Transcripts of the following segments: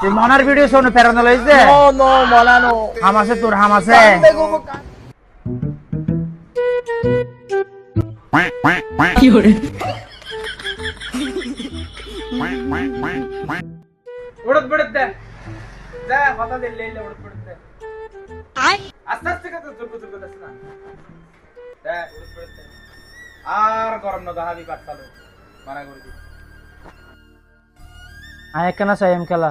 মনার video শোনো প্যারানো লইছে no no মলানো হামাসে তোর হামাসে কি আর গরম না দাহাবি কাটছালো মানা করে আয় কেন সাইম খেলা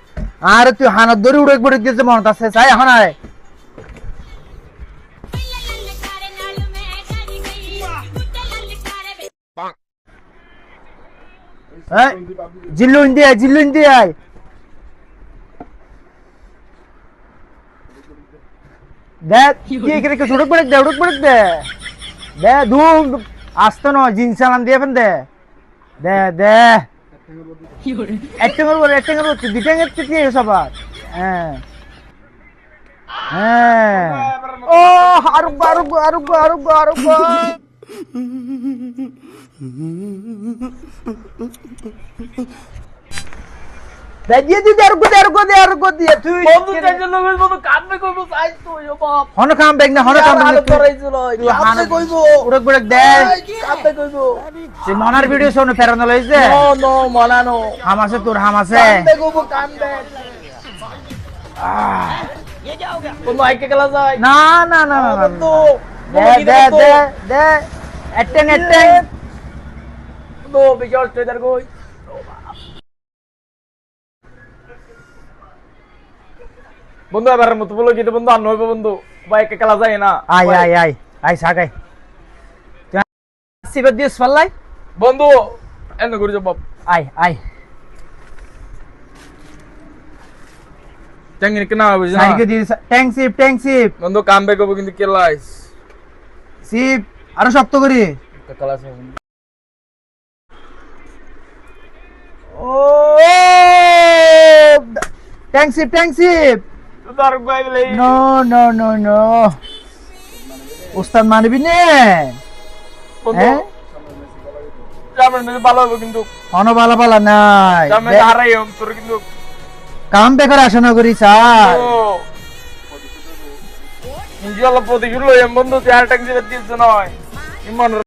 আর তুই হানার দড়ি উড়ে পড়ে দিয়েছে মন আছে চাই এখন আয়। জিল্লু হিন্দি আয় জিল্লু হিন্দি আয়। দেখ, কি এখানে কেউ উড়ে পড়ে দে উড়ে পড়ে দে। দে, ধুম আসতো না জিন্স সালাম দিয়ে ফেন দে। দে দে। কি hore একটা করব একটা করব তুই গেছে কি সবার হ্যাঁ। হ্যাঁ। ও আরুগো আরুগো আরুগো আরুগো আরুগো দে মনার ভিডিও শোনো ফেরানো লইছে? নো মলানো তোর গেলা যায়। না না না না, না বন্ধু দে দে দে দে। এটেন এটেন। বন্ধু বিজয় ট্রেডার কই? বন্ধু এবারের মতো বলো কিন্তু বন্ধু আর নইবে বন্ধু। বাইকে খেলা যায় না। আয় আয় আয় আয় সাগাই সিবাদ দিস পাল্লাই বন্ধু এনে করে যাব আয় আয়। চাঙ্গিনি কেনা হবে না সাইকে this tank ship tank ship. বন্ধু কাম ব্যাক হবে কিন্তু কেলাইস সিপ আরও শক্ত করি। খেলা ও ট্যাঙ্ক সিপ ট্যাঙ্ক সিপ। তার বাইলে নো নো নো নো উস্তাদ মানবি নে? হ্যাঁ? কাম বেকার আসনা করি স্যার। ও। ইনশাআল্লাহ প্রতিশোধ লইম বন্ধু চার টাকা দিতে নয়। ইমন